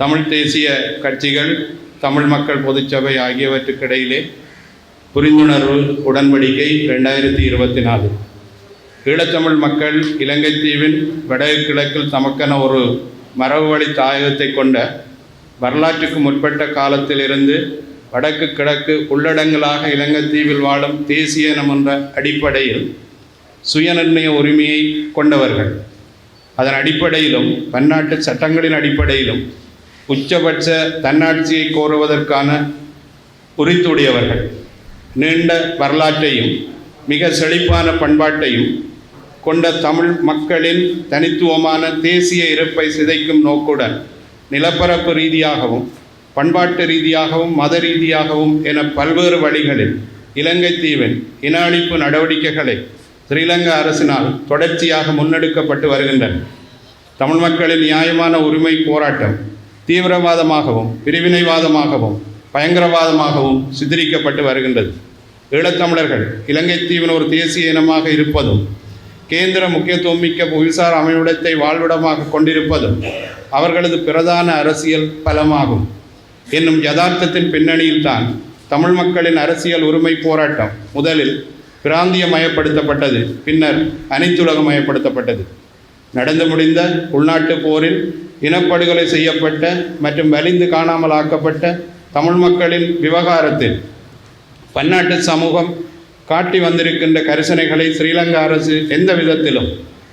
தமிழ் தேசிய கட்சிகள் தமிழ் மக்கள் பொதுச்சபை ஆகியவற்றுக்கிடையிலே புரிந்துணர்வு உடன்படிக்கை ரெண்டாயிரத்தி இருபத்தி நாலு ஈழத்தமிழ் மக்கள் இலங்கை தீவின் வடகிழக்கில் தமக்கென ஒரு மரபு வழி தாயகத்தை கொண்ட வரலாற்றுக்கு முற்பட்ட காலத்திலிருந்து வடக்கு கிழக்கு உள்ளடங்களாக இலங்கை தீவில் வாழும் தேசிய இனம் என்ற அடிப்படையில் சுயநிர்ணய உரிமையை கொண்டவர்கள். அதன் அடிப்படையிலும் பன்னாட்டு சட்டங்களின் அடிப்படையிலும் உச்சபட்ச தன்னாட்சியை கோருவதற்கான உரித்துடையவர்கள். நீண்ட வரலாற்றையும் மிக செழிப்பான பண்பாட்டையும் கொண்ட தமிழ் மக்களின் தனித்துவமான தேசிய இருப்பை சிதைக்கும் நோக்குடன் நிலப்பரப்பு ரீதியாகவும் பண்பாட்டு ரீதியாகவும் மத ரீதியாகவும் என பல்வேறு வழிகளில் இலங்கை தீவின் இன அழிப்பு நடவடிக்கைகளை ஸ்ரீலங்கா அரசினால் தொடர்ச்சியாக முன்னெடுக்கப்பட்டு வருகின்றன. தமிழ் மக்களின் நியாயமான உரிமை போராட்டம் தீவிரவாதமாகவும் பிரிவினைவாதமாகவும் பயங்கரவாதமாகவும் சித்தரிக்கப்பட்டு வருகின்றது. ஈழத்தமிழர்கள் இலங்கை தீவின் ஒரு தேசிய இனமாக இருப்பதும் கேந்திர முக்கியத்துவம் மிக்க புவிசார் அமைவிடத்தை வாழ்விடமாக கொண்டிருப்பதும் அவர்களது பிரதான அரசியல் பலமாகும். என்னும் யதார்த்தத்தின் பின்னணியில்தான் தமிழ் மக்களின் அரசியல் உரிமை போராட்டம் முதலில் பிராந்தியமயப்படுத்தப்பட்டது பின்னர் அனைத்துலகமயப்படுத்தப்பட்டது. நடந்து முடிந்த உள்நாட்டு போரில் இனப்படுகொலை செய்யப்பட்ட மற்றும் வலிந்து காணாமல் ஆக்கப்பட்ட தமிழ் மக்களின் விவகாரத்தில் பன்னாட்டு சமூகம் காட்டி வந்திருக்கின்ற கரிசனைகளை ஸ்ரீலங்கா அரசு எந்த விதத்திலும்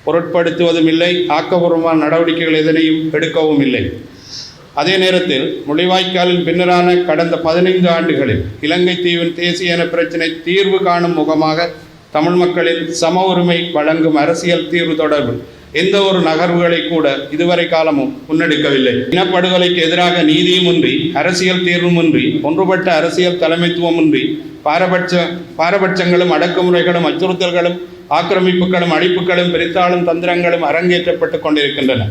பொருட்படுத்துவதும் இல்லை ஆக்கபூர்வமான நடவடிக்கைகள் எதனையும் எடுக்கவும் இல்லை. அதே நேரத்தில் முள்ளிவாய்க்காலின் பின்னரான கடந்த பதினைந்து ஆண்டுகளில் இலங்கை தீவின் தேசிய இன பிரச்சினை தீர்வு காணும் முகமாக தமிழ் மக்களின் சம உரிமை வழங்கும் அரசியல் தீர்வு தொடர்பில் எந்த ஒரு நகர்வுகளை கூட இதுவரை காலமும் முன்னெடுக்கவில்லை. இனப்படுகொலைக்கு எதிராக நீதியுமின்றி அரசியல் தீர்வுமின்றி ஒன்றுபட்ட அரசியல் தலைமைத்துவமின்றி பாரபட்ச பாரபட்சங்களும் அடக்குமுறைகளும் அச்சுறுத்தல்களும் ஆக்கிரமிப்புகளும் அழிப்புகளும் பிரித்தாளும் தந்திரங்களும் அரங்கேற்றப்பட்டு கொண்டிருக்கின்றன.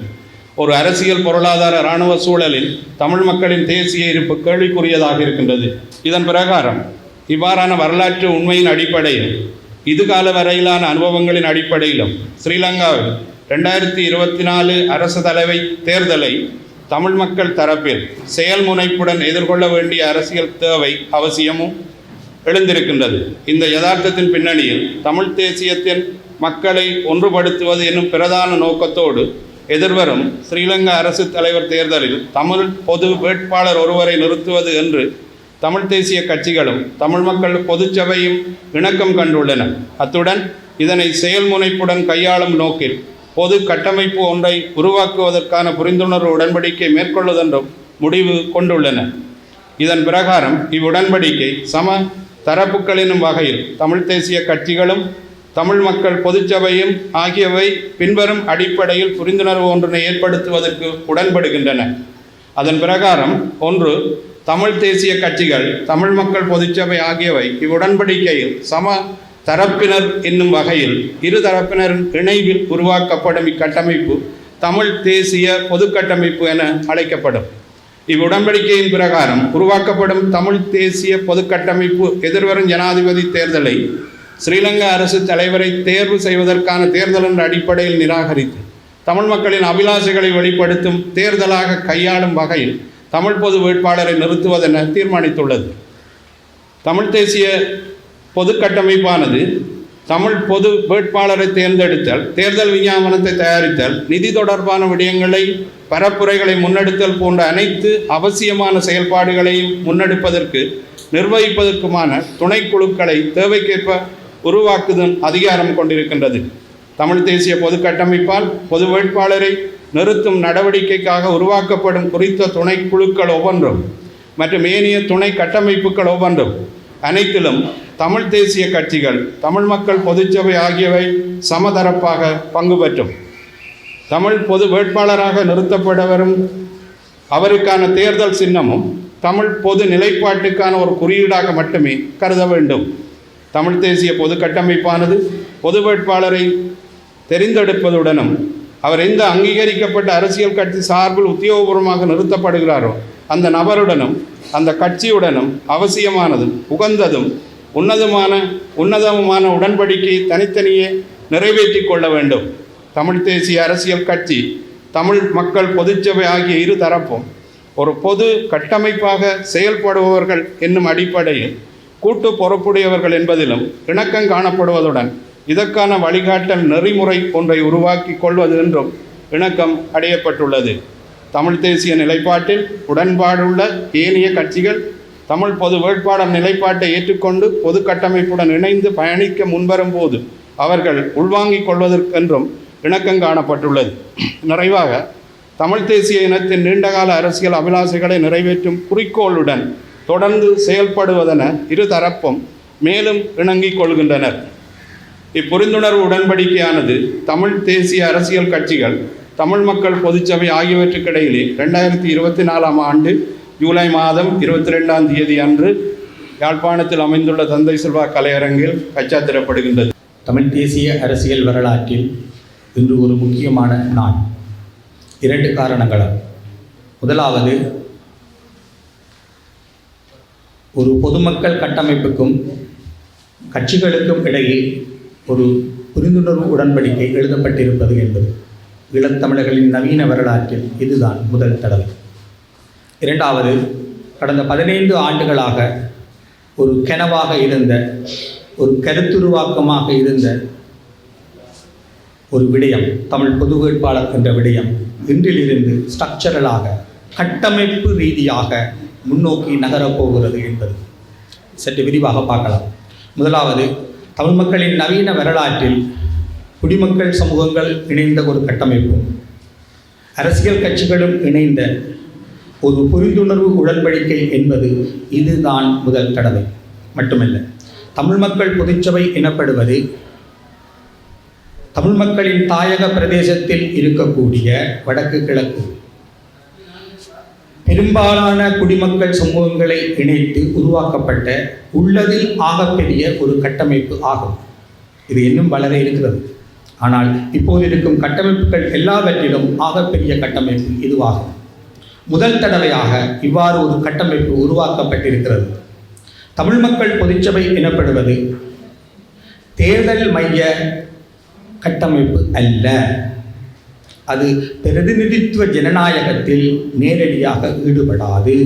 ஒரு அரசியல் பொருளாதார இராணுவ சூழலில் தமிழ் மக்களின் தேசிய இருப்பு கேள்விக்குரியதாக இருக்கின்றது. இதன் பிரகாரம் இவ்வாறான வரலாற்று உண்மையின் அடிப்படையில் இதுகால வரையிலான அனுபவங்களின் அடிப்படையிலும் ஸ்ரீலங்காவில் ரெண்டாயிரத்தி இருபத்தி நாலு அரசு தலைவை தேர்தலை தமிழ் மக்கள் தரப்பில் செயல்முனைப்புடன் எதிர்கொள்ள வேண்டிய அரசியல் தேவை அவசியமும் எழுந்திருக்கின்றது. இந்த யதார்த்தத்தின் பின்னணியில் தமிழ் தேசியத்தின் மக்களை ஒன்றுபடுத்துவது என்னும் பிரதான நோக்கத்தோடு எதிர்வரும் ஸ்ரீலங்கா அரசு தலைவர் தேர்தலில் தமிழ் பொது வேட்பாளர் ஒருவரை நிறுத்துவது என்று தமிழ் தேசிய கட்சிகளும் தமிழ் மக்கள் பொதுச்சபையும் இணக்கம் கண்டுள்ளன. அத்துடன் இதனை செயல்முனைப்புடன் கையாளும் நோக்கில் பொது கட்டமைப்பு ஒன்றை உருவாக்குவதற்கான புரிந்துணர்வு உடன்படிக்கை மேற்கொள்வதென்றும் முடிவு கொண்டுள்ளன. இதன் பிரகாரம் இவ்வுடன்படிக்கை சம தரப்புகளினும் வகையில் தமிழ் தேசிய கட்சிகளும் தமிழ் மக்கள் பொதுச்சபையும் ஆகியவை பின்வரும் அடிப்படையில் புரிந்துணர்வு ஒன்றினை ஏற்படுத்துவதற்கு உடன்படுகின்றன. அதன் பிரகாரம் ஒன்று தமிழ் தேசிய கட்சிகள் தமிழ் மக்கள் பொதுச்சபை ஆகியவை இவ்வுடன்படிக்கையில் சம தரப்பினர் என்னும் வகையில் இரு தரப்பினரின் இணைவில் உருவாக்கப்படும் இக்கட்டமைப்பு தமிழ் தேசிய பொதுக்கட்டமைப்பு என அழைக்கப்படும். இவ்வுடன்படிக்கையின் பிரகாரம் உருவாக்கப்படும் தமிழ் தேசிய பொதுக்கட்டமைப்பு எதிர்வரும் ஜனாதிபதி தேர்தலை ஸ்ரீலங்கா அரசு தலைவரை தேர்வு செய்வதற்கான தேர்தல் என்ற அடிப்படையில் நிராகரித்து தமிழ் மக்களின் அபிலாஷைகளை வெளிப்படுத்தும் தேர்தலாக கையாளும் வகையில் தமிழ் பொது வேட்பாளரை நிறுத்துவதென தீர்மானித்துள்ளது. தமிழ் தேசிய பொது கட்டமைப்பானது தமிழ் பொது வேட்பாளரை தேர்ந்தெடுத்தல் தேர்தல் விஞ்ஞாபனத்தை தயாரித்தல் நிதி தொடர்பான விடயங்களை பரப்புரைகளை முன்னெடுத்தல் போன்ற அனைத்து அவசியமான செயல்பாடுகளையும் முன்னெடுப்பதற்கு நிர்வகிப்பதற்குமான துணைக்குழுக்களை தேவைக்கேற்ப உருவாக்குதல் அதிகாரம் கொண்டிருக்கின்றது. தமிழ் தேசிய பொது கட்டமைப்பால் பொது வேட்பாளரை நிறுத்தும் நடவடிக்கைக்காக உருவாக்கப்படும் குறித்த துணைக்குழுக்கள் ஒவ்வொன்றும் மற்றும் ஏனைய துணை கட்டமைப்புகள் ஒவ்வொன்றும் அனைத்திலும் தமிழ் தேசிய கட்சிகள் தமிழ் மக்கள் பொதுச்சபை ஆகியவை சமதரப்பாக பங்கு பெற்றும். தமிழ் பொது வேட்பாளராக நிறுத்தப்பட வரும் அவருக்கான தேர்தல் சின்னமும் தமிழ் பொது நிலைப்பாட்டுக்கான ஒரு குறியீடாக மட்டுமே கருத வேண்டும். தமிழ் தேசிய பொது கட்டமைப்பானது பொது வேட்பாளரை தெரிந்தெடுப்பதுடனும் அவர் எந்த அங்கீகரிக்கப்பட்ட அரசியல் கட்சி சார்பில் உத்தியோகபூர்வமாக நிறுத்தப்படுகிறாரோ அந்த நபருடனும் அந்த கட்சியுடனும் அவசியமானதும் உகந்ததும் உன்னதமான உன்னதமான உடன்படிக்கையை தனித்தனியே நிறைவேற்றி கொள்ள வேண்டும். தமிழ் தேசிய அரசியல் கட்சி தமிழ் மக்கள் பொதுச்சபை ஆகிய இரு தரப்பும் ஒரு பொது கட்டமைப்பாக செயல்படுபவர்கள் என்னும் அடிப்படையில் கூட்டு பொறுப்புடையவர்கள் என்பதிலும் இணக்கம் காணப்படுவதுடன் இதற்கான வழிகாட்டல் நெறிமுறை ஒன்றை உருவாக்கி கொள்வது என்றும் இணக்கம் அடையப்பட்டுள்ளது. தமிழ் தேசிய நிலைப்பாட்டில் உடன்பாடுள்ள ஏனைய கட்சிகள் தமிழ் பொது வேட்பாளர் நிலைப்பாட்டை ஏற்றுக்கொண்டு பொது கட்டமைப்புடன் இணைந்து பயணிக்க முன்வரும் போது அவர்கள் உள்வாங்கிக் கொள்வதற்கென்றும் இணக்கம் காணப்பட்டுள்ளது. நிறைவாக தமிழ் தேசிய இனத்தின் நீண்டகால அரசியல் அபிலாசைகளை நிறைவேற்றும் குறிக்கோளுடன் தொடர்ந்து செயல்படுவதென இரு தரப்பும் மேலும் இணங்கிக் கொள்கின்றனர். இப்புரிந்துணர்வு உடன்படிக்கையானது தமிழ் தேசிய அரசியல் கட்சிகள் தமிழ் மக்கள் பொதுச்சபை ஆகியவற்றுக்கிடையிலே ரெண்டாயிரத்தி இருபத்தி நாலாம் ஆண்டு ஜூலை மாதம் இருபத்தி ரெண்டாம் தேதி அன்று யாழ்ப்பாணத்தில் அமைந்துள்ள தந்தை செல்வா கலையரங்கில் கச்சாத்திரப்படுகின்றது தமிழ் தேசிய அரசியல் வரலாற்றில் இன்று ஒரு முக்கியமான நாள். இரண்டு காரணங்களால். முதலாவது ஒரு பொதுமக்கள் கட்டமைப்புக்கும் கட்சிகளுக்கும் இடையே ஒரு புரிந்துணர்வு உடன்படிக்கை எழுதப்பட்டிருப்பது என்பது ஈழத்தமிழர்களின் நவீன வரலாற்றில் இதுதான் முதல் தடவை. இரண்டாவது கடந்த பதினைந்து ஆண்டுகளாக ஒரு கெனவாக இருந்த ஒரு கருத்துருவாக்கமாக இருந்த ஒரு விடயம் தமிழ் பொது வேட்பாளர் என்ற விடயம் இன்றிலிருந்து ஸ்ட்ரக்சரலாக கட்டமைப்பு ரீதியாக முன்னோக்கி நகரப்போகிறது என்பது. சற்று விரிவாக பார்க்கலாம். முதலாவது தமிழ் மக்களின் நவீன வரலாற்றில் குடிமக்கள் சமூகங்கள் இணைந்த ஒரு கட்டமைப்பும் அரசியல் கட்சிகளும் இணைந்த ஒரு புரிந்துணர்வு உடன்படிக்கை என்பது இதுதான் முதல் தடவை மட்டுமல்ல தமிழ் மக்கள் பொதுச்சபை எனப்படுவது தமிழ் மக்களின் தாயக பிரதேசத்தில் இருக்கக்கூடிய வடக்கு கிழக்கு. பெரும்பாலான குடிமக்கள் சமூகங்களை இணைத்து உருவாக்கப்பட்ட உள்ளதில் ஆகப்பெரிய ஒரு கட்டமைப்பு ஆகும். இது இன்னும் வளர இருக்கிறது. ஆனால் இப்போது இருக்கும் கட்டமைப்புகள் எல்லாவற்றிலும் ஆகப்பெரிய கட்டமைப்பு இதுவாகும். முதல் தடவையாக இவ்வாறு ஒரு கட்டமைப்பு உருவாக்கப்பட்டிருக்கிறது. தமிழ் மக்கள் பொதுச்சபை எனப்படுவது தேர்தல் மைய கட்டமைப்பு அல்ல. அது பிரதிநிதித்துவ ஜனநாயகத்தில் நேரடியாக ஈடுபடாது.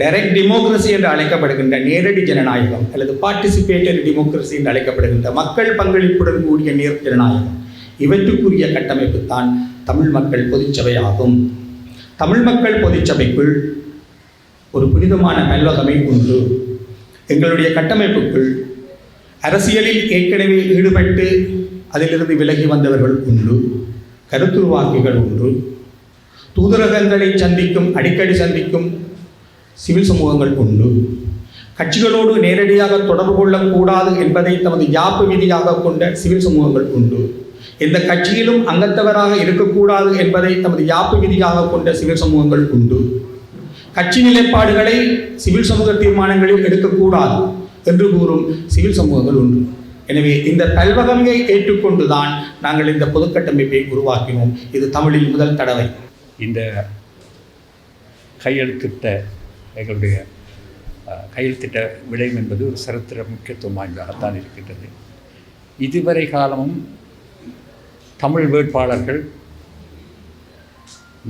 டைரக்ட் டெமோக்ரஸி என்று அழைக்கப்படுகின்ற நேரடி ஜனநாயகம் அல்லது பார்ட்டிசிபேட்டரி டெமோக்ரஸி என்று அழைக்கப்படுகின்ற மக்கள் பங்களிப்புடன் கூடிய நேர் ஜனநாயகம். இவற்றுக்குரிய கட்டமைப்பு தான் தமிழ் மக்கள் பொதுச்சபையாகும். தமிழ் மக்கள் பொதுச்சபைக்குள் ஒரு புனிதமான பல்வகமை உண்டு. எங்களுடைய கட்டமைப்புக்குள் அரசியலில் ஏற்கனவே ஈடுபட்டு அதிலிருந்து விலகி வந்தவர்கள் உண்டு. கருத்துருவாக்கிகள் உண்டு. தூதரகங்களை சந்திக்கும் அடிக்கடி சந்திக்கும் சிவில் சமூகங்கள் உண்டு. கட்சிகளோடு நேரடியாக தொடர்பு கொள்ளக்கூடாது என்பதை தமது யாப்பு விதியாக கொண்ட சிவில் சமூகங்கள் உண்டு. எந்த கட்சியிலும் அங்கத்தவராக இருக்கக்கூடாது என்பதை தமது யாப்பு விதியாக கொண்ட சிவில் சமூகங்கள் உண்டு. கட்சி நிலைப்பாடுகளை சிவில் சமூக தீர்மானங்களில் எடுக்கக்கூடாது என்று கூறும் சிவில் சமூகங்கள் உண்டு. எனவே இந்த பல்வகமையை ஏற்றுக்கொண்டுதான் நாங்கள் இந்த பொதுக்கட்டமைப்பை உருவாக்கினோம். இது தமிழில் முதல் தடவை. இந்த கையெழுத்திட்ட எங்களுடைய கையெழுத்திட்ட விடயம் என்பது ஒரு சரித்திர முக்கியத்துவம் வாய்ந்ததாகத்தான் இருக்கின்றது. இதுவரை காலமும் தமிழ் வேட்பாளர்கள்.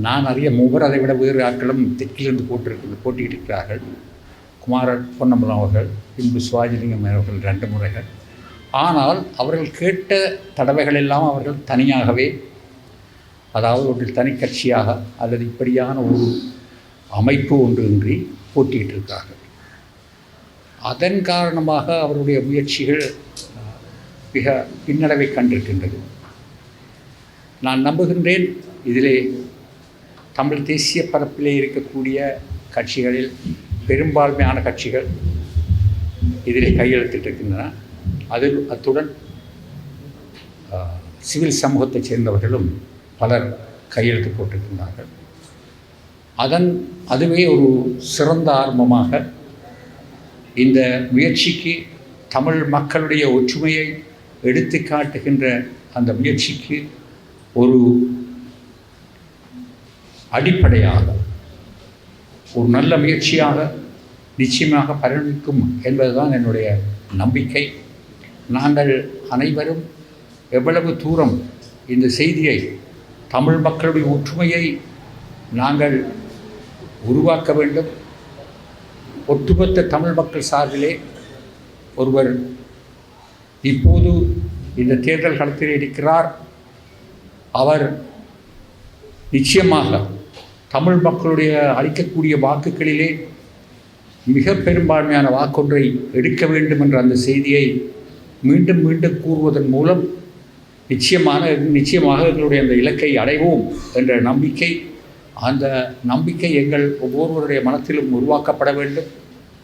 நான் அறிய மூவர் அதை விட வேறு ஆட்களும் தெற்கிலிருந்து போட்டிருக்கு போட்டியிட்டிருக்கிறார்கள் குமாரன் பொன்னம்பலம் அவர்கள் பின்பு சிவாஜிலிங்கம் அவர்கள் ரெண்டு முறைகள். ஆனால் அவர்கள் கேட்ட தடவைகள் எல்லாம் அவர்கள் தனியாகவே அதாவது ஒரு தனி கட்சியாக அல்லது இப்படியான ஒரு அமைப்பு ஒன்றின்றி போட்டியிட்டிருக்கிறார்கள் அதன் காரணமாக அவருடைய முயற்சிகள் மிக பின்னடைவை கண்டிருக்கின்றது. நான் நம்புகின்றேன். இதிலே தமிழ் தேசிய பரப்பிலே இருக்கக்கூடிய கட்சிகளில் பெரும்பான்மையான கட்சிகள் இதிலே கையெழுத்திட்டிருக்கின்றன அதில் அத்துடன் சிவில் சமூகத்தைச் சேர்ந்தவர்களும் பலர் கையெழுத்து போட்டிருக்கின்றார்கள். அதன் அதுவே ஒரு சிறந்த ஆரம்பமாக இந்த முயற்சிக்கு தமிழ் மக்களுடைய ஒற்றுமையை எடுத்து காட்டுகின்ற அந்த முயற்சிக்கு ஒரு அடிப்படையாக ஒரு நல்ல முயற்சியாக நிச்சயமாக பரிணமிக்கும் என்பதுதான் என்னுடைய நம்பிக்கை. நாங்கள் அனைவரும் எவ்வளவு தூரம் இந்த செய்தியை தமிழ் மக்களுடைய ஒற்றுமையை நாங்கள் உருவாக்க வேண்டும். ஒட்டுமொத்த தமிழ் மக்கள் சார்பிலே ஒருவர் இப்போது இந்த தேர்தல் களத்தில் இருக்கிறார். அவர் நிச்சயமாக தமிழ் மக்களுடைய அளிக்கக்கூடிய வாக்குகளிலே மிக பெரும்பான்மையான வாக்கொன்றை எடுக்க வேண்டும் என்ற அந்த செய்தியை மீண்டும் மீண்டும் கூறுவதன் மூலம் நிச்சயமான நிச்சயமாக எங்களுடைய அந்த இலக்கை அடைவோம் என்ற நம்பிக்கை அந்த நம்பிக்கை எங்கள் ஒவ்வொருவருடைய மனத்திலும் உருவாக்கப்பட வேண்டும்.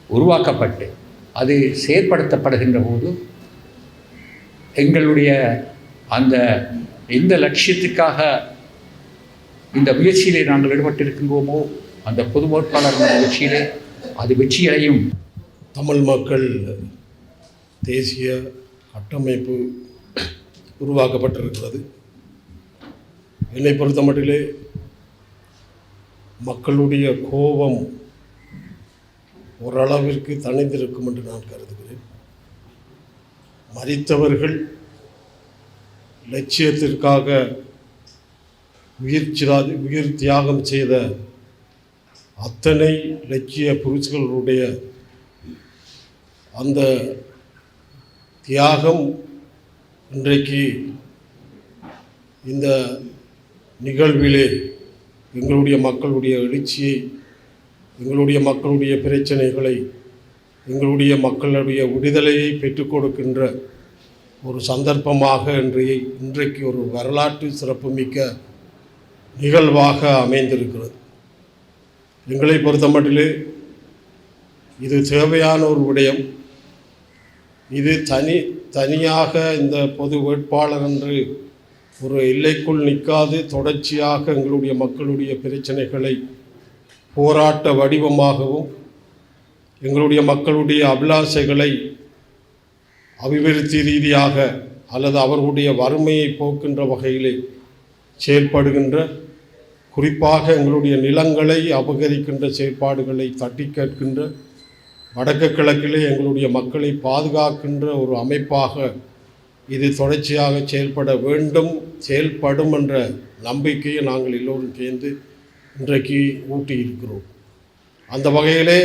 உருவாக்கப்பட்டு அது செயற்படுத்தப்படுகின்ற போது எங்களுடைய அந்த எந்த லட்சியத்துக்காக இந்த முயற்சியிலே நாங்கள் ஈடுபட்டிருக்கின்றோமோ அந்த பொது வேட்பாளர் முயற்சியிலே அது வெற்றியடையும். தமிழ் மக்கள் தேசிய கட்டமைப்பு உருவாக்கப்பட்டிருக்கிறது. என்னை பொறுத்த மட்டிலே மக்களுடைய கோபம் ஓரளவிற்கு தணிந்திருக்கும் என்று நான் கருதுகிறேன். மறித்தவர்கள் லட்சியத்திற்காக உயிர் உயிர் தியாகம் செய்த அத்தனை லட்சிய புருஷர்களுடைய அந்த தியாகம் இன்றைக்கு இந்த நிகழ்விலே எங்களுடைய மக்களுடைய எழுச்சியை எங்களுடைய மக்களுடைய பிரச்சனைகளை எங்களுடைய மக்களுடைய விடுதலையை பெற்றுக் கொடுக்கின்ற ஒரு சந்தர்ப்பமாக இன்றைய இன்றைக்கு ஒரு வரலாற்று சிறப்புமிக்க நிகழ்வாக அமைந்திருக்கிறது. எங்களை பொறுத்தமட்டிலே இது தேவையான ஒரு விடயம். இது தனி தனியாக இந்த பொது வேட்பாளர் என்று ஒரு எல்லைக்குள் நிற்காது தொடர்ச்சியாக எங்களுடைய மக்களுடைய பிரச்சனைகளை போராட்ட வடிவமாகவும் எங்களுடைய மக்களுடைய அபிலாசைகளை அபிவிருத்தி ரீதியாக அல்லது அவர்களுடைய வறுமையை போக்கின்ற வகையிலே செயல்படுகின்ற குறிப்பாக எங்களுடைய நிலங்களை அபகரிக்கின்ற செயற்பாடுகளை தட்டி கேட்கின்ற வடக்கு கிழக்கிலே எங்களுடைய மக்களை பாதுகாக்கின்ற ஒரு அமைப்பாக இது தொடர்ச்சியாக செயல்பட வேண்டும் செயல்படும் என்ற நம்பிக்கையை நாங்கள் எல்லோரும் சேர்ந்து இன்றைக்கு ஊட்டியிருக்கிறோம். அந்த வகையிலே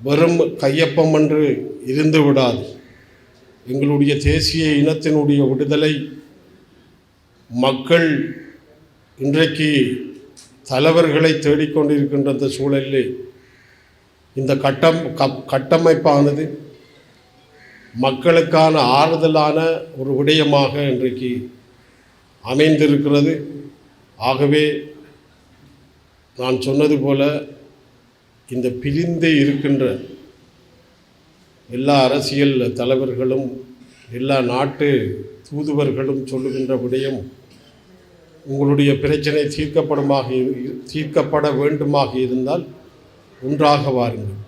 வெறும் கையொப்பம் என்று இருந்து விடாது எங்களுடைய தேசிய இனத்தினுடைய விடுதலை மக்கள் இன்றைக்கு தலைவர்களை தேடிக்கொண்டிருக்கின்ற அந்த சூழலிலே இந்த கட்டம் கப் கட்டமைப்பானது மக்களுக்கான ஆறுதலான ஒரு விடயமாக இன்றைக்கு அமைந்திருக்கிறது. ஆகவே நான் சொன்னது போல இந்த பிரிந்து இருக்கின்ற எல்லா அரசியல் தலைவர்களும் எல்லா நாட்டு தூதுவர்களும் சொல்லுகின்ற விடயம் உங்களுடைய பிரச்சனை தீர்க்கப்படுமாக தீர்க்கப்பட வேண்டுமாக இருந்தால் ஒன்றாக வாருங்கள்.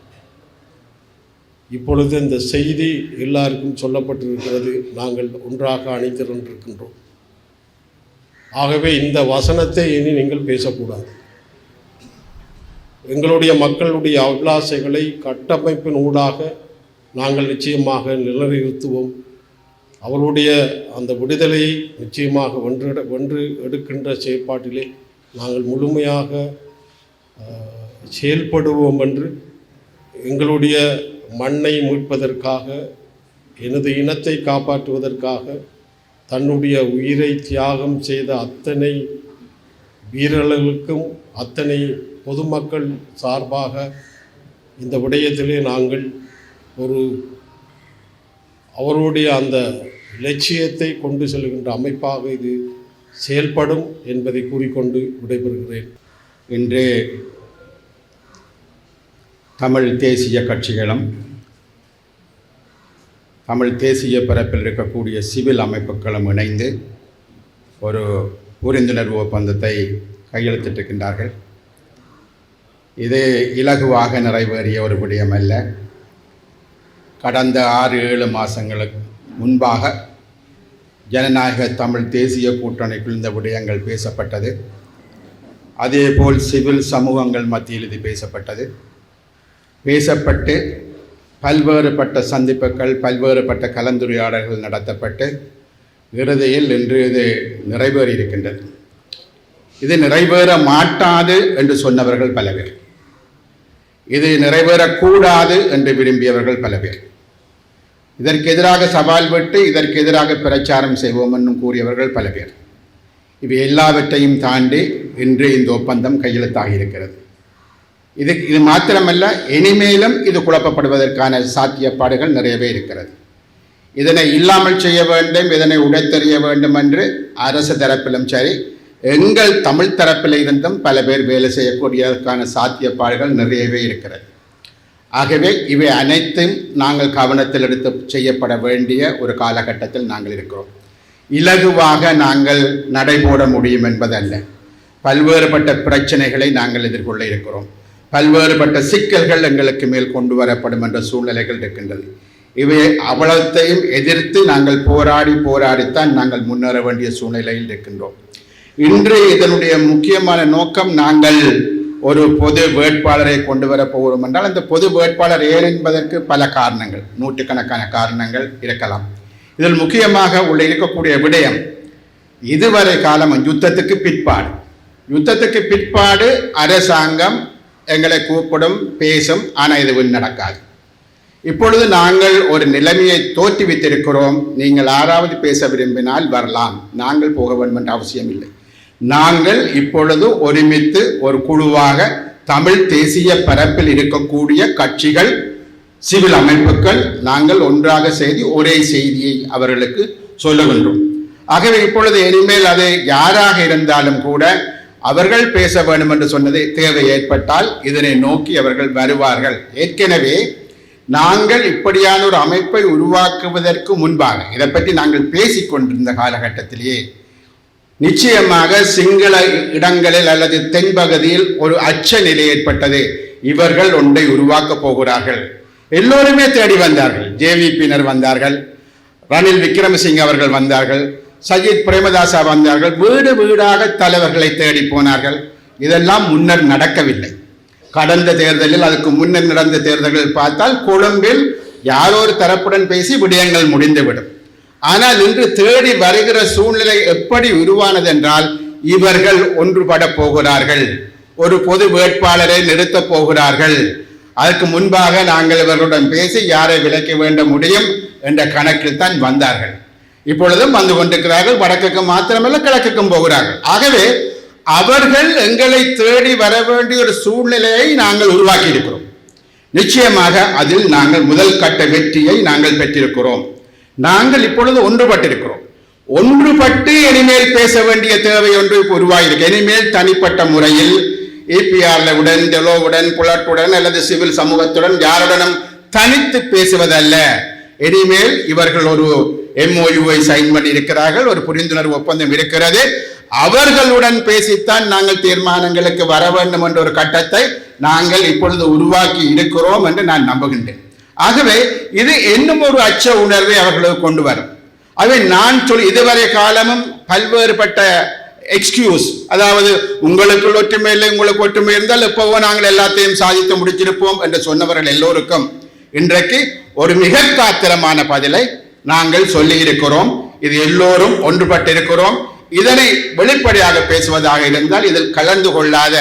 இப்பொழுது இந்த செய்தி எல்லாருக்கும் சொல்லப்பட்டிருக்கிறது. நாங்கள் ஒன்றாக அணிந்திருக்கின்றோம் ஆகவே இந்த வசனத்தை இனி நீங்கள் பேசக்கூடாது. எங்களுடைய மக்களுடைய அபிலாசைகளை கட்டமைப்பின் ஊடாக நாங்கள் நிச்சயமாக நிலைநிறுத்துவோம். அவருடைய அந்த விடுதலையை நிச்சயமாக வென்று வென்று எடுக்கின்ற செயற்பாட்டிலே நாங்கள் முழுமையாக செயல்படுவோம் என்று எங்களுடைய மண்ணை மீட்பதற்காக எனது இனத்தை காப்பாற்றுவதற்காக தன்னுடைய உயிரை தியாகம் செய்த அத்தனை வீரர்களுக்கும் அத்தனை பொதுமக்கள் சார்பாக இந்த விடயத்திலே நாங்கள் ஒரு அவருடைய அந்த லட்சியத்தை கொண்டு செல்கின்ற அமைப்பாக இது செயல்படும் என்பதை கூறிக்கொண்டு விடைபெறுகிறேன். இன்று தமிழ் தேசிய கட்சிகளும் தமிழ் தேசிய பரப்பில் இருக்கக்கூடிய சிவில் அமைப்புகளும் இணைந்து ஒரு புரிந்துணர்வு ஒப்பந்தத்தை கையெழுத்திட்டிருக்கின்றார்கள். இது இலகுவாக நிறைவேறிய ஒரு விடயம் அல்ல. கடந்த ஆறு ஏழு மாதங்களுக்கு முன்பாக ஜனநாயக தமிழ் தேசிய கூட்டணிக்குள் இந்த விடயங்கள் பேசப்பட்டது. அதேபோல் சிவில் சமூகங்கள் மத்தியில் இது பேசப்பட்டது. பேசப்பட்டு பல்வேறுபட்ட சந்திப்புகள் பல்வேறுபட்ட கலந்துரையாடல்கள் நடத்தப்பட்டு இறுதியில் இன்று இது நிறைவேறியிருக்கின்றது. இது நிறைவேற மாட்டாது என்று சொன்னவர்கள் பல பேர். இது நிறைவேறக்கூடாது என்று விரும்பியவர்கள் பல பேர். இதற்கு எதிராக சவால் விட்டு இதற்கு எதிராக பிரச்சாரம் செய்வோம் என்னும் கூறியவர்கள் பல பேர். இவை எல்லாவற்றையும் தாண்டி இன்று இந்த ஒப்பந்தம் கையெழுத்தாகி இருக்கிறது. இது இது மாத்திரமல்ல இனிமேலும் இது குழப்பப்படுவதற்கான சாத்தியப்பாடுகள் நிறையவே இருக்கிறது. இதனை இல்லாமல் செய்ய வேண்டும் இதனை உடைத்தெறிய வேண்டும் என்று அரசு தரப்பிலும் சரி எங்கள் தமிழ் தரப்பில் இருந்தும் பல பேர் வேலை செய்யக்கூடியதற்கான சாத்தியப்பாடுகள் நிறையவே இருக்கிறது. ஆகவே இவை அனைத்தும் நாங்கள் கவனத்தில் எடுத்து செய்யப்பட வேண்டிய ஒரு காலகட்டத்தில் நாங்கள் இருக்கிறோம். இலகுவாக நாங்கள் நடைபோட முடியும் என்பதல்ல. பல்வேறுபட்ட பிரச்சனைகளை நாங்கள் எதிர்கொள்ள இருக்கிறோம். பல்வேறுபட்ட சிக்கல்கள் எங்களுக்கு மேல் கொண்டு வரப்படும் என்ற சூழ்நிலைகள் இருக்கின்றது. இவை அவ்வளத்தையும் எதிர்த்து நாங்கள் போராடி போராடித்தான் நாங்கள் முன்னேற வேண்டிய சூழ்நிலையில் இருக்கின்றோம். இன்று இதனுடைய முக்கியமான நோக்கம் நாங்கள் ஒரு பொது வேட்பாளரை கொண்டு வர போகிறோம் என்றால் அந்த பொது வேட்பாளர் ஏன் என்பதற்கு பல காரணங்கள். நூற்றுக்கணக்கான காரணங்கள் இருக்கலாம். இதில் முக்கியமாக உள்ள இருக்கக்கூடிய விடயம் இதுவரை காலம் யுத்தத்துக்கு பிற்பாடு. யுத்தத்துக்கு பிற்பாடு அரசாங்கம் எங்களை கூப்பிடும் பேசும் ஆனால் இதுவும் நடக்காது. இப்பொழுது நாங்கள் ஒரு நிலைமையை தோற்றுவித்திருக்கிறோம். நீங்கள் யாராவது பேச விரும்பினால் வரலாம். நாங்கள் போக வேண்டும் என்ற அவசியம் இல்லை நாங்கள் இப்பொழுது ஒருமித்து ஒரு குழுவாக தமிழ் தேசிய பரப்பில் இருக்கக்கூடிய கட்சிகள் சிவில் அமைப்புகள் நாங்கள் ஒன்றாக செய்து ஒரே செய்தியை அவர்களுக்கு சொல்லுகின்றோம். ஆகவே இப்பொழுது இனிமேல் அது யாராக இருந்தாலும் கூட அவர்கள் பேச வேண்டும் என்று சொன்னது தேவை ஏற்பட்டால் இதனை நோக்கி அவர்கள் வருவார்கள். ஏற்கனவே நாங்கள் இப்படியான ஒரு அமைப்பை உருவாக்குவதற்கு முன்பாக இதை பற்றி நாங்கள் பேசிக் கொண்டிருந்த காலகட்டத்திலேயே நிச்சயமாக சிங்கள இடங்களில் அல்லது தென்பகுதியில் ஒரு அச்ச நிலை ஏற்பட்டது. இவர்கள் ஒன்றை உருவாக்கப் போகிறார்கள். எல்லோருமே தேடி வந்தார்கள். ஜேவிபியினர் வந்தார்கள். ரணில் விக்ரமசிங் அவர்கள் வந்தார்கள். சஜித் பிரேமதாசா வந்தார்கள். வீடு வீடாக தலைவர்களை தேடி போனார்கள். இதெல்லாம் முன்னர் நடக்கவில்லை. கடந்த தேர்தலில் அதுக்கு முன்னர் நடந்த தேர்தல்கள் பார்த்தால் கொழும்பில் யாரோ ஒரு தரப்புடன் பேசி விடயங்கள் முடிந்துவிடும். ஆனால் இன்று தேடி வருகிற சூழ்நிலை எப்படி உருவானது என்றால் இவர்கள் ஒன்றுபட போகிறார்கள். ஒரு பொது வேட்பாளரை நிறுத்தப் போகிறார்கள். அதற்கு முன்பாக நாங்கள் இவர்களுடன் பேசி யாரை விலக்க வேண்ட முடியும் என்ற கணக்கில் தான் வந்தார்கள். இப்பொழுதும் வந்து கொண்டிருக்கிறார்கள். வடக்குக்கு மாத்திரமல்ல கிழக்குக்கும் போகிறார்கள். ஆகவே அவர்கள் எங்களை தேடி வர வேண்டிய ஒரு சூழ்நிலையை நாங்கள் உருவாக்கி இருக்கிறோம் நிச்சயமாக அதில் நாங்கள் முதல் கட்ட வெற்றியை நாங்கள் பெற்றிருக்கிறோம். நாங்கள் இப்பொழுது ஒன்றுபட்டிருக்கிறோம். ஒன்றுபட்டு இனிமேல் பேச வேண்டிய தேவை ஒன்று இப்ப உருவாகியிருக்கு இனிமேல் தனிப்பட்ட முறையில் ஏபிஆர்ல உடன் டெலோவுடன் புலட்டுடன் அல்லது சிவில் சமூகத்துடன் யாருடனும் தனித்து பேசுவதல்ல. இனிமேல் இவர்கள் ஒரு எம்ஓயுவை சைன் பண்ணி இருக்கிறார்கள் ஒரு புரிந்துணர்வு ஒப்பந்தம் இருக்கிறது. அவர்களுடன் பேசித்தான் நாங்கள் தீர்மானங்களுக்கு வர வேண்டும் என்ற ஒரு கட்டத்தை நாங்கள் இப்பொழுது உருவாக்கி இருக்கிறோம் என்று நான் நம்புகின்றேன். ஆகவே இது இன்னும் ஒரு அச்ச உணர்வை அவர்களுக்கு கொண்டு வரும். அவை நான் சொல்லி இதுவரை காலமும் பல்வேறுபட்ட எக்ஸ்கியூஸ் அதாவது உங்களுக்கு ஒற்றுமை இல்லை உங்களுக்கு ஒற்றுமை இருந்தால் எப்போவோ நாங்கள் எல்லாத்தையும் சாதித்து முடிச்சிருப்போம் என்று சொன்னவர்கள் எல்லோருக்கும் இன்றைக்கு ஒரு மிக காத்திரமான பதிலை நாங்கள் சொல்லி இருக்கிறோம் இது எல்லோரும் ஒன்றுபட்டிருக்கிறோம். இதனை வெளிப்படையாக பேசுவதாக இருந்தால் இதில் கலந்து கொள்ளாத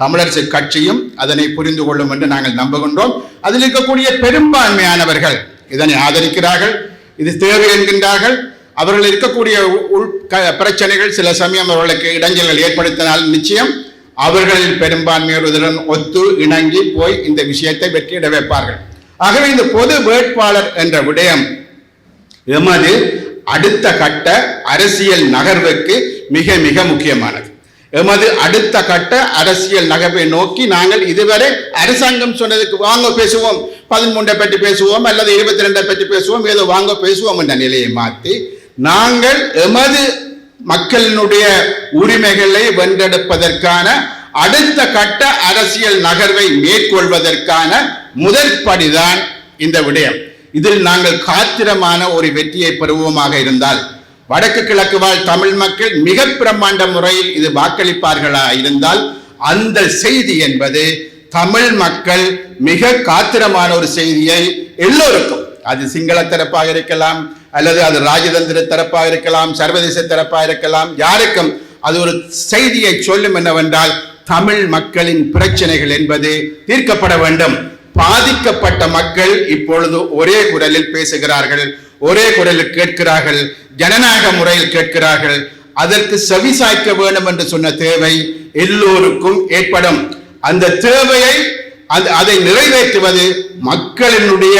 தமிழரசு கட்சியும் அதனை புரிந்து கொள்ளும் என்று நாங்கள் நம்புகின்றோம். அதில் இருக்கக்கூடிய பெரும்பான்மையானவர்கள் இதனை ஆதரிக்கிறார்கள் இது தேவை என்கின்றார்கள். அவர்கள் இருக்கக்கூடிய உ- உள் க- பிரச்சனைகள் சில சமயம் அவர்களுக்கு இடைஞ்சல்கள் ஏற்படுத்தினால் நிச்சயம் அவர்களில் பெரும்பான்மையுடன் ஒத்து இணங்கி போய் இந்த விஷயத்தை வெற்றியிட வைப்பார்கள். ஆகவே இந்த பொது வேட்பாளர் என்ற விடயம் எமது அடுத்த கட்ட அரசியல் நகர்வுக்கு மிக மிக முக்கியமானது. எமது அடுத்த கட்ட அரசியல் நகர்வை நோக்கி நாங்கள் இதுவரை அரசாங்கம் சொன்னதுக்கு வாங்க பேசுவோம். பதிமூன்றை பற்றி பேசுவோம் அல்லது இருபத்தி ரெண்டை பற்றி பேசுவோம் ஏதோ வாங்க பேசுவோம் என்ற நிலையை மாற்றி நாங்கள் எமது மக்களினுடைய உரிமைகளை வென்றெடுப்பதற்கான அடுத்த கட்ட அரசியல் நகர்வை மேற்கொள்வதற்கான முதல் படிதான் இந்த விடயம். இதில் நாங்கள் காத்திரமான ஒரு வெற்றியை பெறுவோமாக இருந்தால் வடக்கு கிழக்கு வாழ் தமிழ் மக்கள் மிக பிரம்மாண்ட முறையில் இது வாக்களிப்பார்களா இருந்தால் அந்த செய்தி என்பது தமிழ் மக்கள் மிக காத்திரமான ஒரு செய்தியை எல்லோருக்கும் அது சிங்கள தரப்பாக இருக்கலாம் அல்லது அது ராஜதந்திர தரப்பாக இருக்கலாம் சர்வதேச தரப்பாக இருக்கலாம் யாருக்கும் அது ஒரு செய்தியை சொல்லும் என்னவென்றால் தமிழ் மக்களின் பிரச்சனைகள் என்பது தீர்க்கப்பட வேண்டும். பாதிக்கப்பட்ட மக்கள் இப்பொழுது ஒரே குரலில் பேசுகிறார்கள் ஒரே குரலில் கேட்கிறார்கள் ஜனநாயக முறையில் கேட்கிறார்கள். அதற்கு செவிசாய்க்க வேண்டும் என்று சொன்ன தேவை எல்லோருக்கும் ஏற்படும். அந்த தேவையை அது- அதை நிறைவேற்றுவது மக்களினுடைய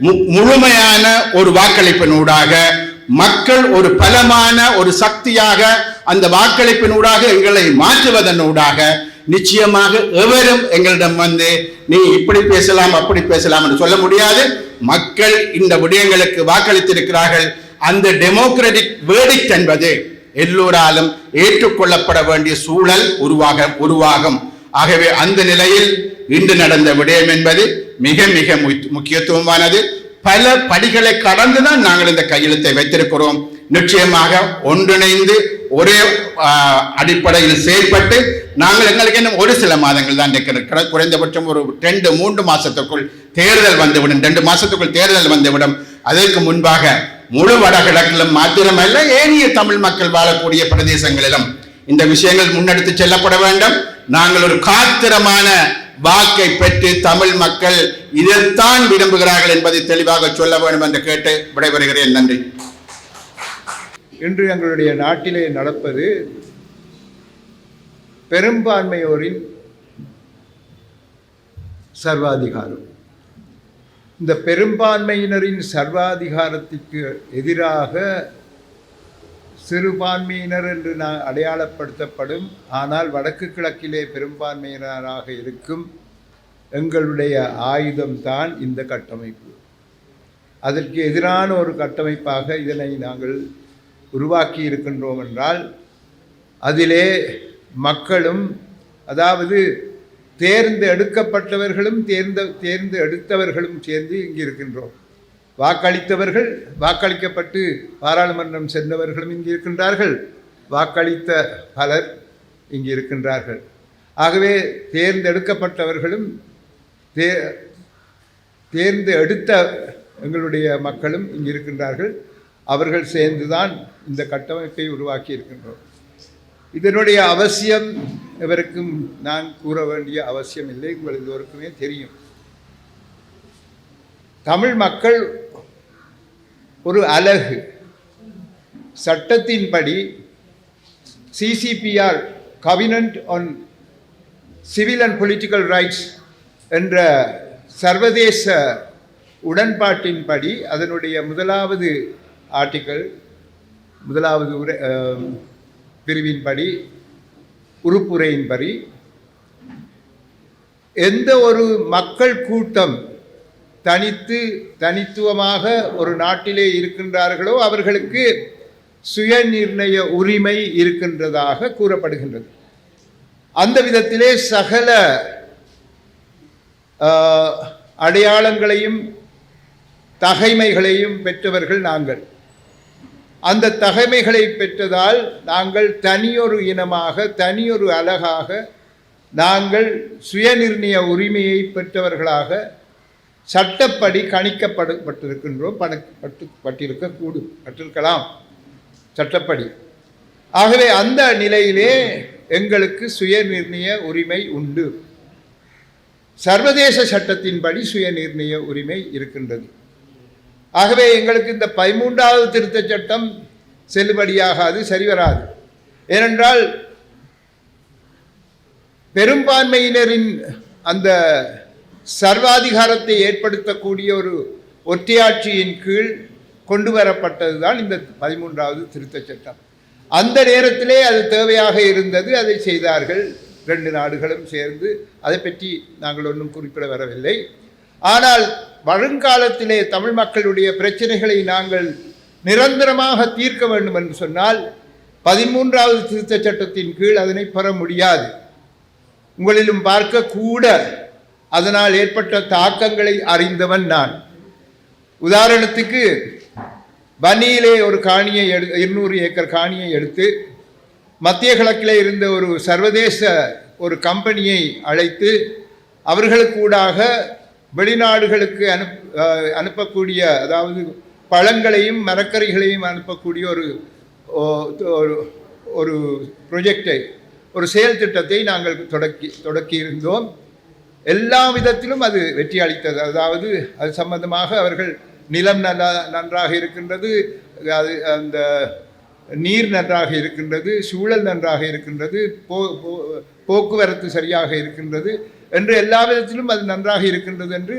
மு- முழுமையான ஒரு வாக்களிப்பினூடாக மக்கள் ஒரு பலமான ஒரு சக்தியாக அந்த வாக்களிப்பினூடாக எங்களை மாற்றுவதனூடாக நிச்சயமாக எவரும் எங்களிடம் வந்து நீ இப்படி பேசலாம் அப்படி பேசலாம் என்று சொல்ல முடியாது. மக்கள் இந்த விடயங்களுக்கு வாக்களித்திருக்கிறார்கள். அந்த டெமோக்ராட்டிக் வேர்டிக்ட் என்பது எல்லோராலும் ஏற்றுக்கொள்ளப்பட வேண்டிய சூழல் உருவாக உருவாகும். ஆகவே அந்த நிலையில் இன்று நடந்த விடயம் என்பது மிக மிக முக்கியத்துவமானது. பல படிகளை கடந்துதான் நாங்கள் இந்த கையெழுத்தை வைத்திருக்கிறோம். நிச்சயமாக ஒன்றிணைந்து ஒரே அடிப்படையில் செயல்பட்டு நாங்கள் எங்களுக்கு இன்னும் ஒரு சில மாதங்கள் தான் இருக்கிற குறைந்தபட்சம் ஒரு ரெண்டு மூன்று மாசத்துக்குள் தேர்தல் வந்துவிடும். ரெண்டு மாசத்துக்குள் தேர்தல் வந்துவிடும். அதற்கு முன்பாக முழு வடகிழக்கிலும் மாத்திரமல்ல ஏனைய தமிழ் மக்கள் வாழக்கூடிய பிரதேசங்களிலும் இந்த விஷயங்கள் முன்னெடுத்து செல்லப்பட வேண்டும். நாங்கள் ஒரு காத்திரமான வாக்கை பெற்று தமிழ் மக்கள் இதைத்தான் விரும்புகிறார்கள் என்பதை தெளிவாக சொல்ல வேண்டும் என்று கேட்டு விடைபெறுகிறேன். நன்றி. இன்று எங்களுடைய நாட்டிலே நடப்பது பெரும்பான்மையோரின் சர்வாதிகாரம். இந்த பெரும்பான்மையினரின் சர்வாதிகாரத்திற்கு எதிராக சிறுபான்மையினர் என்று நான் அடையாளப்படுத்தப்படும் ஆனால் வடக்கு கிழக்கிலே பெரும்பான்மையினராக இருக்கும் எங்களுடைய ஆயுதம்தான் இந்த கட்டமைப்பு. அதற்கு எதிரான ஒரு கட்டமைப்பாக இதனை நாங்கள் உருவாக்கி இருக்கின்றோம் என்றால் அதிலே மக்களும் அதாவது தேர்ந்து எடுக்கப்பட்டவர்களும் தேர்ந்த தேர்ந்து எடுத்தவர்களும் சேர்ந்து இங்கு இருக்கின்றோம் வாக்களித்தவர்கள் வாக்களிக்கப்பட்டு பாராளுமன்றம் சென்றவர்களும் இங்கு இருக்கின்றார்கள் வாக்களித்த பலர் இங்கு இருக்கின்றார்கள் ஆகவே தேர்ந்தெடுக்கப்பட்டவர்களும் தே தேர்ந்து எடுத்த எங்களுடைய மக்களும் இங்கு இருக்கின்றார்கள் அவர்கள் சேர்ந்துதான் இந்த கட்டமைப்பை உருவாக்கி இருக்கின்றோம் இதனுடைய அவசியம் இவருக்கும் நான் கூற வேண்டிய அவசியம் இல்லை உங்கள் எல்லோருக்குமே தெரியும். தமிழ் மக்கள் ஒரு அலகு சட்டத்தின்படி CCPR covenant on civil and political rights என்ற சர்வதேச உடன்பாட்டின்படி அதனுடைய முதலாவது ஆர்டிக்கல் முதலாவது உரை பிரிவின்படி உறுப்புரையின்படி எந்த ஒரு மக்கள் கூட்டம் தனித்து தனித்துவமாக ஒரு நாட்டிலே இருக்கின்றார்களோ அவர்களுக்கு சுய நிர்ணய உரிமை இருக்கின்றதாக கூறப்படுகின்றது. அந்த விதத்திலே சகல அடையாளங்களையும் தகைமைகளையும் பெற்றவர்கள் நாங்கள். அந்த தகைமைகளை பெற்றதால் நாங்கள் தனியொரு இனமாக தனியொரு அழகாக நாங்கள் சுயநிர்ணய உரிமையை பெற்றவர்களாக சட்டப்படி கணிக்கப்படப்பட்டிருக்கின்றோம் பட்டு பட்டிருக்கக்கூடும் பட்டிருக்கலாம் சட்டப்படி. ஆகவே அந்த நிலையிலே எங்களுக்கு சுயநிர்ணய உரிமை உண்டு. சர்வதேச சட்டத்தின்படி சுயநிர்ணய உரிமை இருக்கின்றது. ஆகவே எங்களுக்கு இந்த பதிமூன்றாவது திருத்தச் சட்டம் செல்லுபடியாகாது சரிவராது. ஏனென்றால் பெரும்பான்மையினரின் அந்த சர்வாதிகாரத்தை ஏற்படுத்தக்கூடிய ஒரு ஒற்றையாட்சியின் கீழ் கொண்டு வரப்பட்டது தான் இந்த பதிமூன்றாவது திருத்தச் சட்டம். அந்த நேரத்திலே அது தேவையாக இருந்தது அதை செய்தார்கள். ரெண்டு நாடுகளும் சேர்ந்து அதை பற்றி நாங்கள் ஒன்றும் குறிப்பிட வரவில்லை. ஆனால் வருங்காலத்திலே தமிழ் மக்களுடைய பிரச்சனைகளை நாங்கள் நிரந்தரமாக தீர்க்க வேண்டும் என்று சொன்னால் பதிமூன்றாவது திருத்தச் சட்டத்தின் கீழ் அதனை பெற முடியாது. உங்களிலும் பார்க்கக்கூட அதனால் ஏற்பட்ட தாக்கங்களை அறிந்தவன் நான். உதாரணத்துக்கு பனியிலே ஒரு காணியை எடு இருநூறு ஏக்கர் காணியை எடுத்து மத்திய கிழக்கில் இருந்த ஒரு சர்வதேச ஒரு கம்பெனியை அழைத்து அவர்களுக்கூடாக வெளிநாடுகளுக்கு அனுப் அனுப்பக்கூடிய அதாவது பழங்களையும் மரக்கறிகளையும் அனுப்பக்கூடிய ஒரு ஒரு ஒரு ப்ரொஜெக்டை ஒரு செயல் திட்டத்தை நாங்கள் தொடக்கி தொடக்கியிருந்தோம். எல்லா விதத்திலும் அது வெற்றி அளித்தது. அதாவது அது சம்பந்தமாக அவர்கள் நிலம் நல்லா நன்றாக இருக்கின்றது அது அந்த நீர் நன்றாக இருக்கின்றது சூழல் நன்றாக இருக்கின்றது போ போ- போக்குவரத்து சரியாக இருக்கின்றது. என்று எல்லா விதத்திலும் அது நன்றாக இருக்கின்றது என்று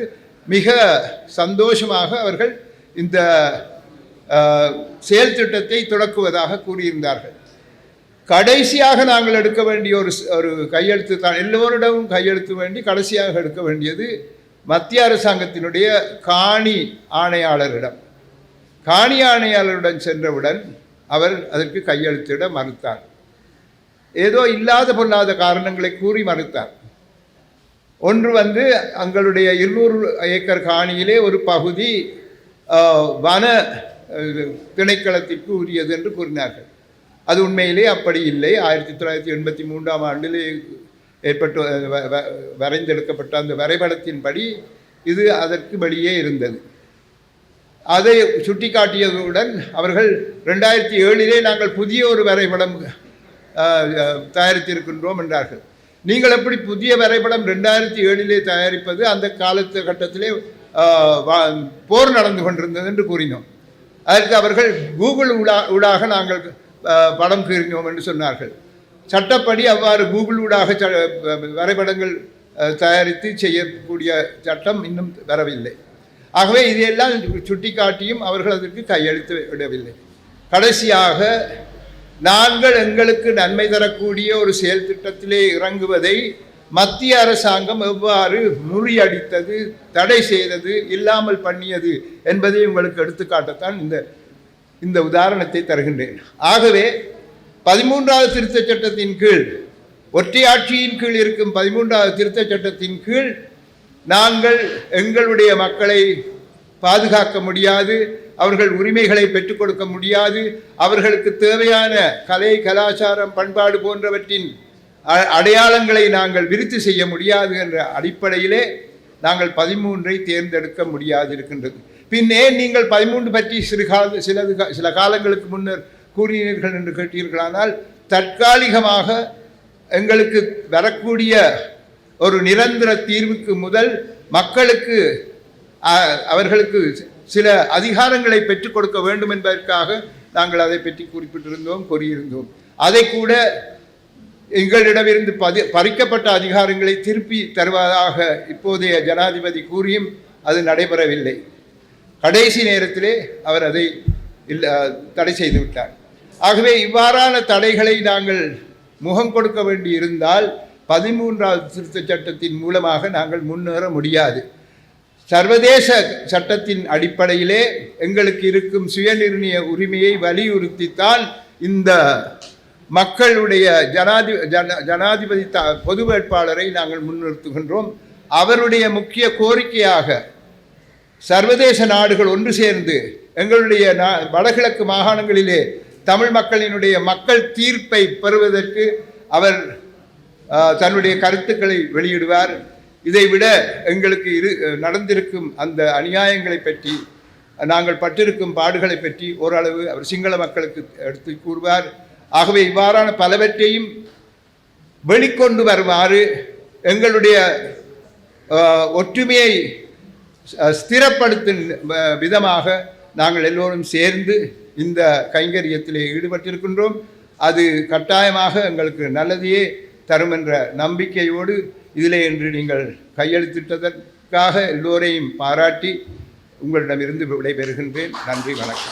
மிக சந்தோஷமாக அவர்கள் இந்த செயல் திட்டத்தை தொடக்குவதாக கூறியிருந்தார்கள். கடைசியாக நாங்கள் எடுக்க வேண்டிய ஒரு ஒரு கையெழுத்து தான் எல்லோரிடமும் கையெழுத்து வேண்டி கடைசியாக எடுக்க வேண்டியது மத்திய அரசாங்கத்தினுடைய காணி ஆணையாளரிடம். காணி ஆணையாளருடன் சென்றவுடன் அவர் அதற்கு கையெழுத்திட மறுத்தார். ஏதோ இல்லாத பொல்லாத காரணங்களை கூறி மறுத்தார். ஒன்று வந்து எங்களுடைய இருநூறு ஏக்கர் காணியிலே ஒரு பகுதி வன திணைக்களத்திற்கு உரியது என்று கூறினார்கள். அது உண்மையிலே அப்படி இல்லை. ஆயிரத்தி தொள்ளாயிரத்தி எண்பத்தி மூன்றாம் ஆண்டிலே ஏற்பட்டு வ- வரைந்தெடுக்கப்பட்ட அந்த வரைபடத்தின்படி இது அதற்கு வெளியே இருந்தது. அதை சுட்டிக்காட்டியதுடன் அவர்கள் ரெண்டாயிரத்தி ஏழிலே நாங்கள் புதிய ஒரு வரைபடம் தயாரித்திருக்கின்றோம் என்றார்கள். நீங்கள் எப்படி புதிய வரைபடம் ரெண்டாயிரத்தி ஏழிலே தயாரிப்பது அந்த காலத்து கட்டத்திலே போர் நடந்து கொண்டிருந்தது என்று கூறினோம். அதற்கு அவர்கள் கூகுள் ஊடா ஊடாக நாங்கள் படம் கீறினோம் என்று சொன்னார்கள். சட்டப்படி அவ்வாறு கூகுள் ஊடாக ச- வரைபடங்கள் தயாரித்து செய்யக்கூடிய சட்டம் இன்னும் வரவில்லை. ஆகவே இதையெல்லாம் சுட்டிக்காட்டியும் அவர்கள் அதற்கு கையெழுத்து விடவில்லை. கடைசியாக நாங்கள் எங்களுக்கு நன்மை தரக்கூடிய ஒரு செயல் திட்டத்திலே இறங்குவதை மத்திய அரசாங்கம் எவ்வாறு முறியடித்தது தடை செய்தது இல்லாமல் பண்ணியது என்பதை உங்களுக்கு எடுத்துக்காட்டத்தான் இந்த இந்த உதாரணத்தை தருகின்றேன். ஆகவே பதிமூன்றாவது திருத்தச் சட்டத்தின் கீழ் ஒற்றையாட்சியின் கீழ் இருக்கும் பதிமூன்றாவது திருத்தச் சட்டத்தின் கீழ் நாங்கள் எங்களுடைய மக்களை பாதுகாக்க முடியாது அவர்கள் உரிமைகளை பெற்றுக் கொடுக்க முடியாது. அவர்களுக்கு தேவையான கலை கலாச்சாரம் பண்பாடு போன்றவற்றின் அ- அடையாளங்களை நாங்கள் விருத்தி செய்ய முடியாது என்ற அடிப்படையிலே நாங்கள் பதிமூன்றை தேர்ந்தெடுக்க முடியாது இருக்கின்றது பின்னே நீங்கள் பதிமூன்று பற்றி சிறு கால சிலது சில காலங்களுக்கு முன்னர் கூறினீர்கள் என்று கேட்டீர்களானால் தற்காலிகமாக எங்களுக்கு வரக்கூடிய ஒரு நிரந்தர தீர்வுக்கு முதல் மக்களுக்கு அவர்களுக்கு சில அதிகாரங்களை பெற்றுக் கொடுக்க வேண்டும் என்பதற்காக நாங்கள் அதை பற்றி குறிப்பிட்டிருந்தோம் கூறியிருந்தோம். அதை கூட எங்களிடமிருந்து பதி பறிக்கப்பட்ட அதிகாரங்களை திருப்பி தருவதாக இப்போதைய ஜனாதிபதி கூறியும் அது நடைபெறவில்லை. கடைசி நேரத்திலே அவர் அதை இல்லை தடை செய்து விட்டார். ஆகவே இவ்வாறான தடைகளை நாங்கள் முகம் கொடுக்க வேண்டி இருந்தால் பதிமூன்றாவது திருத்தச் சட்டத்தின் மூலமாக நாங்கள் முன்னேற முடியாது. சர்வதேச சட்டத்தின் அடிப்படையிலே எங்களுக்கு இருக்கும் சுயநிர்ணய உரிமையை வலியுறுத்தித்தான் இந்த மக்களுடைய ஜனாதி ஜன ஜனாதிபதி த பொது வேட்பாளரை நாங்கள் முன்னிறுத்துகின்றோம். அவருடைய முக்கிய கோரிக்கையாக சர்வதேச நாடுகள் ஒன்று சேர்ந்து எங்களுடைய நா- வடகிழக்கு மாகாணங்களிலே தமிழ் மக்களினுடைய மக்கள் தீர்ப்பை பெறுவதற்கு அவர் தன்னுடைய கருத்துக்களை வெளியிடுவார். இதைவிட எங்களுக்கு இரு நடந்திருக்கும் அந்த அநியாயங்களை பற்றி நாங்கள் பட்டிருக்கும் பாடுகளை பற்றி ஓரளவு அவர் சிங்கள மக்களுக்கு எடுத்து கூறுவார். ஆகவே இவ்வாறான பலவற்றையும் வெளிக்கொண்டு வருமாறு எங்களுடைய ஒற்றுமையை ஸ்திரப்படுத்தும் விதமாக நாங்கள் எல்லோரும் சேர்ந்து இந்த கைங்கரியத்திலே ஈடுபட்டிருக்கின்றோம். அது கட்டாயமாக எங்களுக்கு நல்லதையே தரும் என்ற நம்பிக்கையோடு இதிலே இன்று நீங்கள் கையெழுத்திட்டதற்காக எல்லோரையும் பாராட்டி உங்களிடமிருந்து விடைபெறுகின்றேன். நன்றி வணக்கம்.